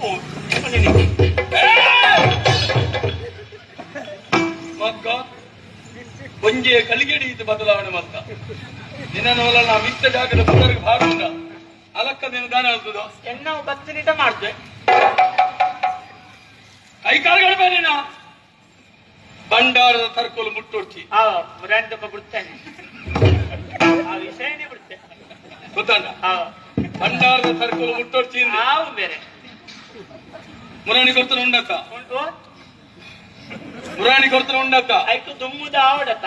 ಓ, ತಗೊಳ್ಳಿ. ಮಕ್ಕ ಒಂಜೆ ಕಲಿಗೆಡಿ ಇದು ಬದಲಾವಣೆ ಮತ್ತ ನಿನ್ನನ್ನು ನಾ ಮಿತ್ತ ಜಾಗದ ಅಲಕ್ಕ ದಾನ ಬತ್ತನಿಟ ಮಾಡ್ದೆ ಕೈ ಕಾಲುಗಳು ಬೇರೆನಾ ಭಂಡಾರದ ತರ್ಕೋಲು ಮುಟ್ಟೋಡ್ತಿ. ಬ್ರ್ಯಾಂಡ್ ಬಿಡ್ತೇನೆ. ಆ ವಿಷಯನೇ ಬಿಡ್ತೇನೆ. ಗೊತ್ತಂಡ ಭಂಡಾರದ ತರ್ಕೋಲು ಮುಟ್ಟೊಡ್ಚಿ ನಾವು ಬೇರೆ. ಮುರಾಣಿ ಕೊರ್ತನ ಉಂಡಕ್ಕ ಉಂಟು? ಮುರಾಣಿ ಕೊರ್ತನ ಉಂಡತ್ತ ಆಯ್ತು ದುಮ್ಮುದ ಆವಡತ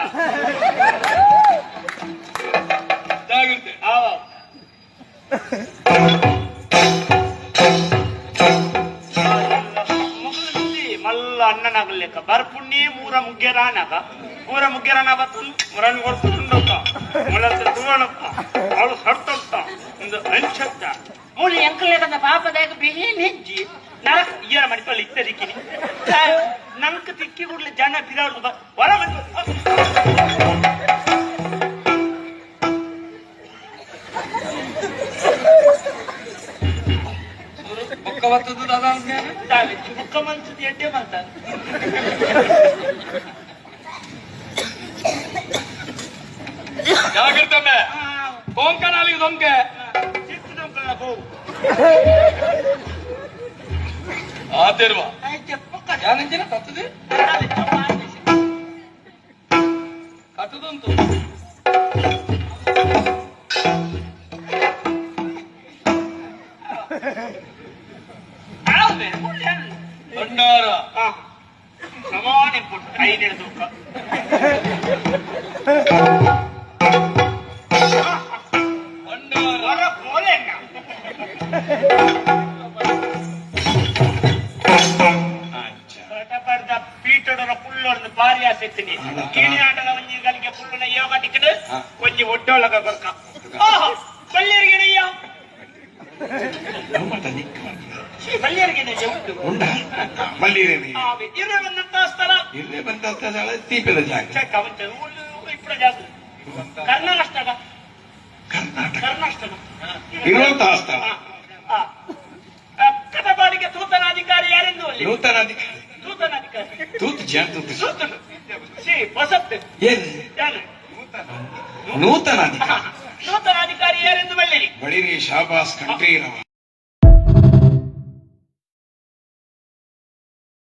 ಅಣ್ಣನಾಗಲಿಕ್ಕ ಬರ್ಪುಣ್ಣಿ ಮೂರ ಮುಗ್ಗೆರಾನಗ ಮೂರ ಮುಗ್ಗೆರಾನ ಬತ್ತು ಮುರನ್ ಕೊಡ್ಕೊಂಡಕ್ಕ ಮೊಳತೆ ತೂವಣಕ್ಕ ಅವಳು ಸಡ್ತಂತ ಒಂದು ಅಂಚತ್ತ. ಮೂಲಿ ಎಂಕಲೇಕಂದ ಪಾಪದಾಗ ಬಿಹಿ ನೆಜ್ಜಿ ನರಕ ಇಯರ ಮಡಿಕೊಳ್ಳಿ ಇತ್ತ ದಿಕ್ಕಿನಿ ನಂಕ ತಿಕ್ಕಿ ಕೂಡಲೇ ಜನ ಬಿರಾಡು ಹೊರ ಬಂದು ಬರ್ತದ ದಾದ ತಾವೆ ಮುಖ ಮನ್ಸದ ಎಡ್ಡೆ ಬಂತ ಜಾಗ್ರತೆ ಅಮ್ಮೆ ಕೊಂಕನಾಲಿಗೆ ದೊಂಕೆ. ಚಿಕ್ಕದೊಂಕಲ್ಲ ಗೋವು ಆತಿರುವ ಆಯ್ತು ಪಕ್ಕ ಯಾನಂಜಿನ ಕತ್ತದೆ ಕಟ್ಟದಂತು. బండారా సమాని ఐదేళ్ళ దుఃఖ బండారా పోలే பீட்டோட புள்ள இருந்து பாரியா செத்துனி. கிணியாண்டல வந்து கலிக்க புள்ளுன ஏவ கட்டிக்கிட்டு கொஞ்சம் ஒட்டோல கொக்கான் கொள்ளிருக்கேன் ஐயா. ಬರ್ಕ ಬಲ್ಲಿಯರಿಗೆ ಅಯ್ಯ ಬಲ್ಲಿಯರಿಗೆ ಉಂಟು ಮಲ್ಲಿರೇನಿ ಇರುವಂತ ಸ್ಥಳ ಇಲ್ಲೇ ಬಂದ ಸ್ಥಳ ದೀಪದ ಜಾಗ ಚೆಕ್ ಅವಂತ ఇప్పుడు ಜಾಗ ಕರ್ನಾಟಕ ಕರ್ನಾಟಕ ಕರ್ನಾಟಕ ಇರುವಂತಹ ಸ್ಥಳ ಆ, ಆ, ಕಥಬಾಡಿಗೆ ತೂತನಾಧಿಕಾರಿ ಯಾರೆಂದು ಅಲ್ಲಿ ನೂತನ ಅಧಿಕಾರಿ ತೂತನಾಧಿಕಾರಿ ತೂತ್ ಜಾನ್ ತೂತ್ ತೂತನು ಸಿ ಹೊಸತ್ತು ಏನ್ ಯಾರು ನೂತನ ಅಧಿಕಾರಿ ನೂತನಾಧಿಕಾರಿ ಯಾರೆಂದು ಬಲ್ಲಿರಿ ಬಳಿರಿ ಶಾಬಾಸ್ ಕಂಠೀರವ